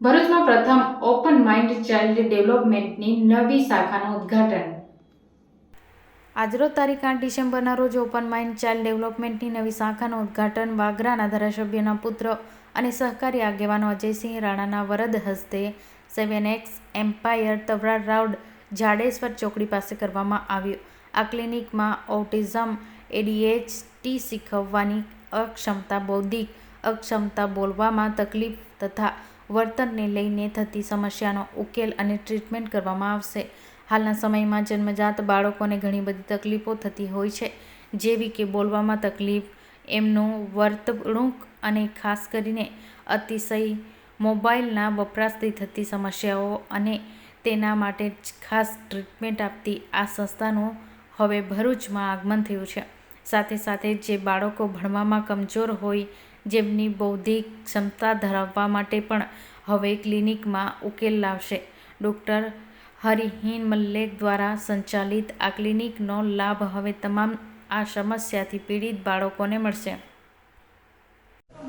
ભરૂચમાં પ્રથમ open mind child ડેવલપમેન્ટની નવી શાખાનું ઉદ્ઘાટન. આજરોજ તારીખ આઠ ડિસેમ્બરના રોજ ઓપન માઇન્ડ ચાઇલ્ડ ડેવલપમેન્ટની નવી શાખાનું ઉદ્ઘાટન વાગરાના ધારાસભ્યના પુત્ર અને સહકારી આગેવાનો અજયસિંહ રાણાના વરદ હસ્તે seven X empire Tavra રાઉડ Jadeshwar ચોકડી પાસે કરવામાં આવ્યું. આ ક્લિનિકમાં ઓટિઝમ એડીએચટી શીખવવાની અક્ષમતા, બૌદ્ધિક અક્ષમતા બોલવામાં તકલીફ તથા વર્તનને લઈને થતી સમસ્યાનો ઉકેલ અને ટ્રીટમેન્ટ કરવામાં આવશે. હાલના સમયમાં જન્મજાત બાળકોને ઘણી બધી તકલીફો થતી હોય છે, જેવી કે બોલવામાં તકલીફ, એમનું વર્તણૂક અને ખાસ કરીને અતિશય મોબાઈલના વપરાશથી થતી સમસ્યાઓ અને તેના માટે ખાસ ટ્રીટમેન્ટ આપતી આ સંસ્થાનું હવે ભરૂચમાં આગમન થયું છે. સાથે સાથે જે બાળકો ભણવામાં કમજોર હોય જેમની બૌદ્ધિક ક્ષમતા ધરાવવા માટે પણ હવે ક્લિનિકમાં ઉકેલ લાવશે ડૉક્ટર હરિહીન મલ્લેક દ્વારા સંચાલિત આ ક્લિનિકનો લાભ હવે તમામ આ સમસ્યાથી પીડિત બાળકોને મળશે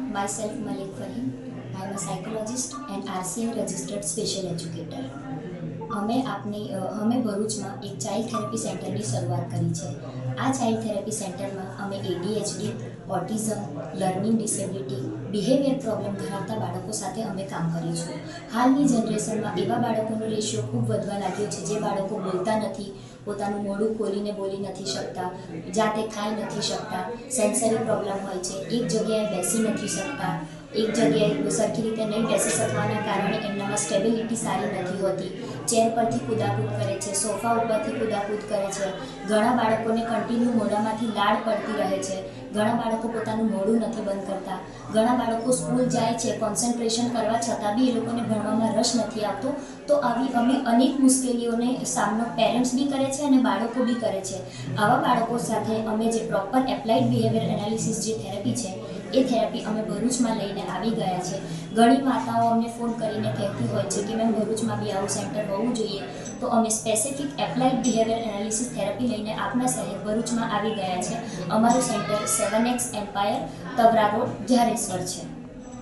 Myself Malik Fahim. I am a psychologist and RCA registered special educator. અમે આપની અમે ભરૂચમાં એક ચાઇલ્ડ થેરેપી સેન્ટરની શરૂઆત કરી છે. આ ચાઇલ્ડ થેરેપી સેન્ટરમાં અમે ADHD autism learning disability behaviour problem ધરાવતા બાળકો સાથે અમે કામ કરીશું હાલની જનરેશનમાં એવા બાળકોનો રેશિયો ખૂબ વધવા લાગ્યો છે જે બાળકો બોલતા નથી, પોતાનું મોઢું ખોલીને બોલી નથી શકતા, જાતે ખાઈ નથી શકતા સેન્સરી પ્રોબ્લેમ હોય છે, એક જગ્યાએ બેસી નથી શકતા એક જગ્યાએ સરખી રીતે નહીં બેસી શકવાના કારણે એમનામાં સ્ટેબિલિટી સારી નથી હોતી. ચેર પરથી કુદાકૂદ કરે છે, સોફા ઉપરથી કુદાકૂદ કરે છે. ઘણા બાળકોને કન્ટિન્યુ મોઢામાંથી લાળ પડતી રહે છે. ઘણા બાળકો પોતાનું મોઢું નથી બંધ કરતા. ઘણા બાળકો સ્કૂલ જાય છે કોન્સન્ટ્રેશન કરવા છતાં બી એ લોકોને ભણવામાં રસ નથી આવતો. તો આવી અમે અનેક મુશ્કેલીઓને સામનો પેરેન્ટ્સ બી કરે છે અને બાળકો બી કરે છે. આવા બાળકો સાથે અમે જે પ્રોપર એપ્લાઇડ બિહેવિયર એનાલિસિસ જે થેરેપી છે, એ થેરપી અમે ભરૂચમાં લઈને આવી ગયા છે. ઘણી માતાઓ અમને ફોન કરીને કહેતી હોય છે કે, મેમ, ભરૂચમાં બી આવું સેન્ટર હોવું જોઈએ. તો અમે specific applied behaviour analysis therapy લઈને આપના શહેર ભરૂચમાં આવી ગયા છે. અમારું centre seven X empire Tavra road Jhareshwar છે.